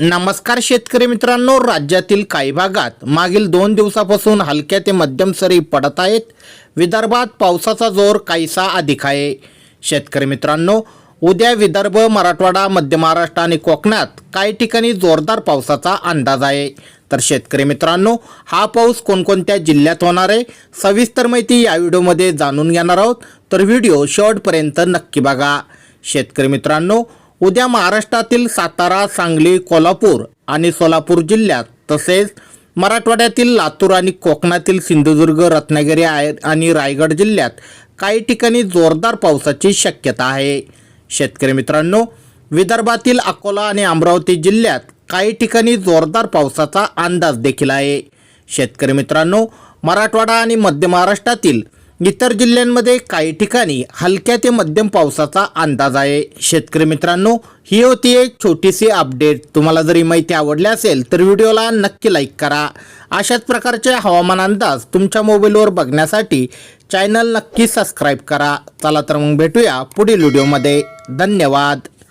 नमस्कार शेतकरी मित्रांनो राज्यातील काही भागात मागील दोन दिवसापासून हलक्या ते मध्यम सरी पडत आहेत. विदर्भात पावसाचा जोर काहीसा अधिक आहे. शेतकरी मित्रांनो उद्या विदर्भ मराठवाडा मध्य महाराष्ट्र आणि कोकणात काही ठिकाणी जोरदार पावसाचा अंदाज आहे. तर शेतकरी मित्रांनो हा पाऊस कोणकोणत्या जिल्ह्यात होणार आहे सविस्तर माहिती या व्हिडिओमध्ये जाणून घेणार आहोत. तर व्हिडिओ शेवटपर्यंत नक्की बघा. शेतकरी मित्रांनो उद्या महाराष्ट्रातील सातारा सांगली कोल्हापूर आणि सोलापूर जिल्ह्यात तसेच मराठवाड्यातील लातूर आणि कोकणातील सिंधुदुर्ग रत्नागिरी आय- आणि रायगड जिल्ह्यात काही ठिकाणी जोरदार पावसाची शक्यता आहे. शेतकरी मित्रांनो विदर्भातील अकोला आणि अमरावती जिल्ह्यात काही ठिकाणी जोरदार पावसाचा अंदाज देखील आहे. शेतकरी मित्रांनो मराठवाडा आणि मध्य महाराष्ट्रातील इतर जिल्ह्यांमध्ये काही ठिकाणी हलक्या ते मध्यम पावसाचा अंदाज आहे. शेतकरी मित्रांनो ही होती एक छोटीशी अपडेट तुम्हाला जरी माहिती आवडली असेल तर व्हिडिओला नक्की लाईक करा. अशाच प्रकारचे हवामान अंदाज तुमच्या मोबाईलवर बघण्यासाठी चॅनल नक्की सबस्क्राईब करा. चला तर मग भेटूया पुढील व्हिडिओमध्ये धन्यवाद.